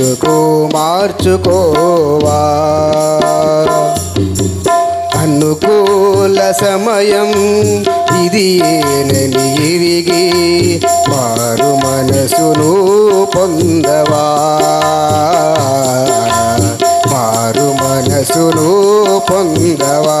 బ్రతుకు మార్చుకోవా అనుకూల సమయం ఇది ఏనని ఎరిగి మారు మనసును పొందవా. మారు మనసును పొందవా.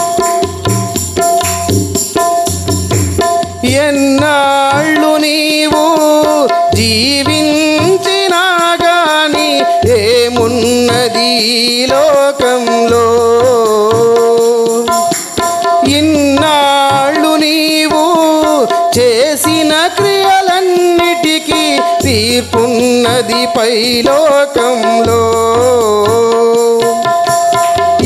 క్రియలన్నిటికీ తీర్పున్నది పైలోకంలో.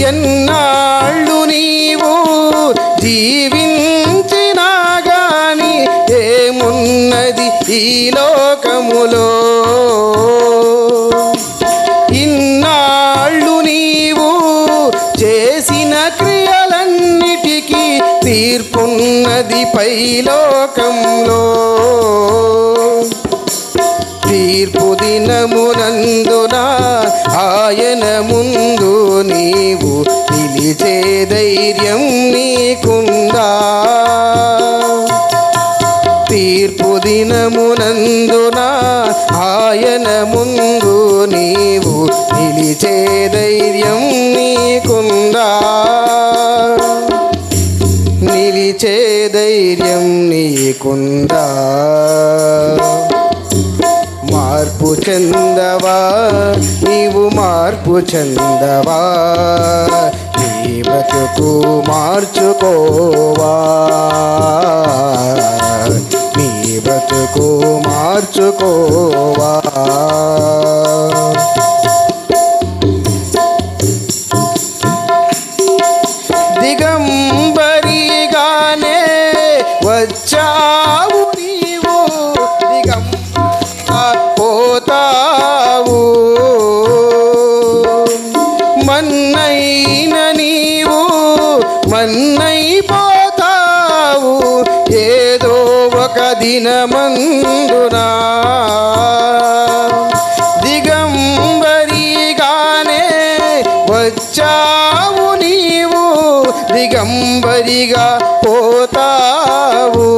ఎన్నాళ్ళు నీవు జీవి తీర్పున్నది పైలోకంలో. తీర్పు దినమునందున ఆయన ముందు నీవు నిలిచే ధైర్యం నీకుందా? తీర్పు దినమునందున ఆయన ముందు నీవు నిలిచే ధైర్యం నీకుందా? నిలిచే ధైర్యం నీకుందా? మార్పు చెందవా? నీవు మార్పు చెందవా? నీ బ్రతుకు మార్చుకోవా? నీ బ్రతుకు మార్చుకోవా? వచ్చావు నీవు దిగంబరిగా పోతావు మన్నైన నీవు మన్నై పోతావు ఏదో ఒక దినమందునా దిగంబరిగానే వచ్చావు దిగంబరిగా పోతావు.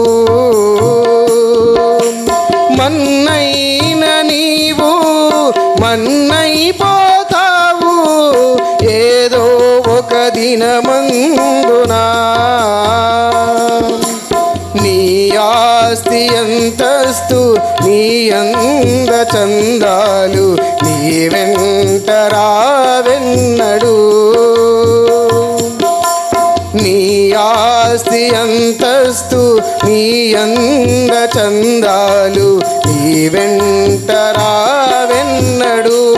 మన్నైన నీవు మన్నైపోతావు. ఏదో ఒక దినమందునా నీ ఆస్తి అంతస్తు నీ అంద చందాలు నీ వెంట రావెన్నడు ఆస్తి అంతస్తు నీ అంద చందాలు నీ వెంటరా వెన్నడు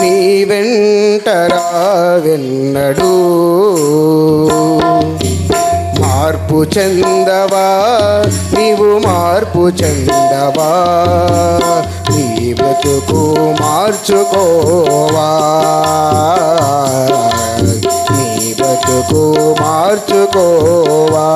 నీ వెంట రావెన్నడు. మార్పు చెందవా? నీవు మార్పు చెందవా? నీ బ్రతుకు మార్చుకోవా? నీ బ్రతుకు మార్చుకోవా